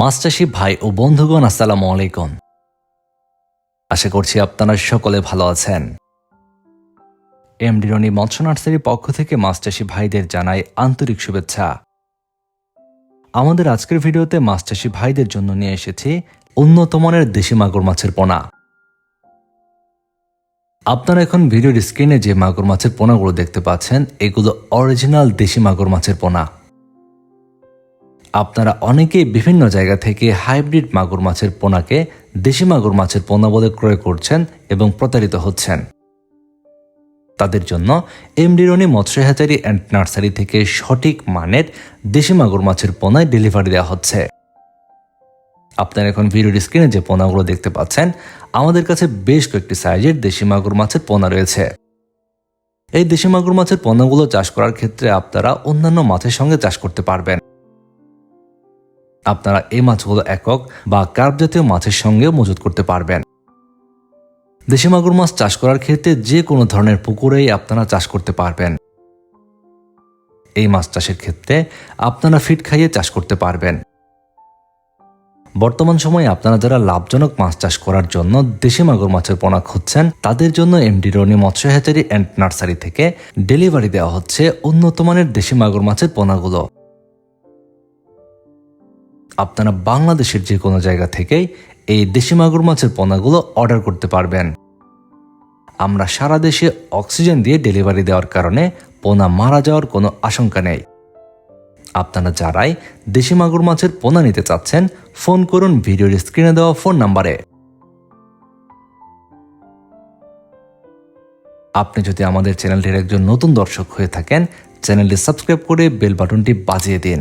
মাস্টারশি ভাই ও বন্ধুগণ, আসসালামু আলাইকুম। আশা করছি আপনারা সকলে ভালো আছেন। এমডি রনি মৎস্য নার্সারির পক্ষ থেকে মাস্টারশি ভাইদের জানাই আন্তরিক শুভেচ্ছা। আমাদের আজকের ভিডিওতে মাস্টারশি ভাইদের জন্য নিয়ে এসেছি উন্নত মানের দেশি মাগুর মাছের পোনা। আপনারা এখন ভিডিওর স্ক্রিনে যে মাগুর মাছের পোনাগুলো দেখতে পাচ্ছেন, এগুলো অরিজিনাল দেশি মাগুর মাছের পোনা। আপনারা অনেকেই বিভিন্ন জায়গা থেকে হাইব্রিড মাগুর মাছের পোনাকে দেশি মাগুর মাছের পোনা বলে ক্রয় করছেন এবং প্রতারিত হচ্ছেন। তাদের জন্য এমডি রনি মৎস্য হ্যাচারি অ্যান্ড নার্সারি থেকে সঠিক মানের দেশি মাগুর মাছের পোনায় ডেলিভারি দেওয়া হচ্ছে। আপনারা এখন ভিডিওর স্ক্রিনে যে পোনাগুলো দেখতে পাচ্ছেন, আমাদের কাছে বেশ কয়েকটি সাইজের দেশি মাগুর মাছের পোনা রয়েছে। এই দেশি মাগুর মাছের পোনাগুলো চাষ করার ক্ষেত্রে আপনারা অন্যান্য মাছের সঙ্গে চাষ করতে পারবেন। আপনারা এই মাছগুলো একক বা কার্প জাতীয় মাছের সঙ্গেও মজুত করতে পারবেন। দেশি মাগুর মাছ চাষ করার ক্ষেত্রে যে কোনো ধরনের পুকুরেই আপনারা চাষ করতে পারবেন। এই মাছ চাষের ক্ষেত্রে আপনারা ফিট খাইয়ে চাষ করতে পারবেন। বর্তমান সময়ে আপনারা যারা লাভজনক মাছ চাষ করার জন্য দেশি মাগুর মাছের পোনা খুঁজছেন, তাদের জন্য এমডি রনি মৎস্য হ্যাচারি অ্যান্ড নার্সারি থেকে ডেলিভারি দেওয়া হচ্ছে উন্নত মানের দেশি মাগুর মাছের পোনাগুলো। আপনারা বাংলাদেশের যে কোনো জায়গা থেকেই এই দেশি মাগুর মাছের পোনাগুলো অর্ডার করতে পারবেন। আমরা সারা দেশে অক্সিজেন দিয়ে ডেলিভারি দেওয়ার কারণে পোনা মারা যাওয়ার কোনো আশঙ্কা নেই। আপনারা যারাই দেশি মাগুর মাছের পোনা নিতে চাচ্ছেন, ফোন করুন ভিডিওর স্ক্রিনে দেওয়া ফোন নাম্বারে। আপনি যদি আমাদের চ্যানেলটির একজন নতুন দর্শক হয়ে থাকেন, চ্যানেলটি সাবস্ক্রাইব করে বেল বাটনটি বাজিয়ে দিন।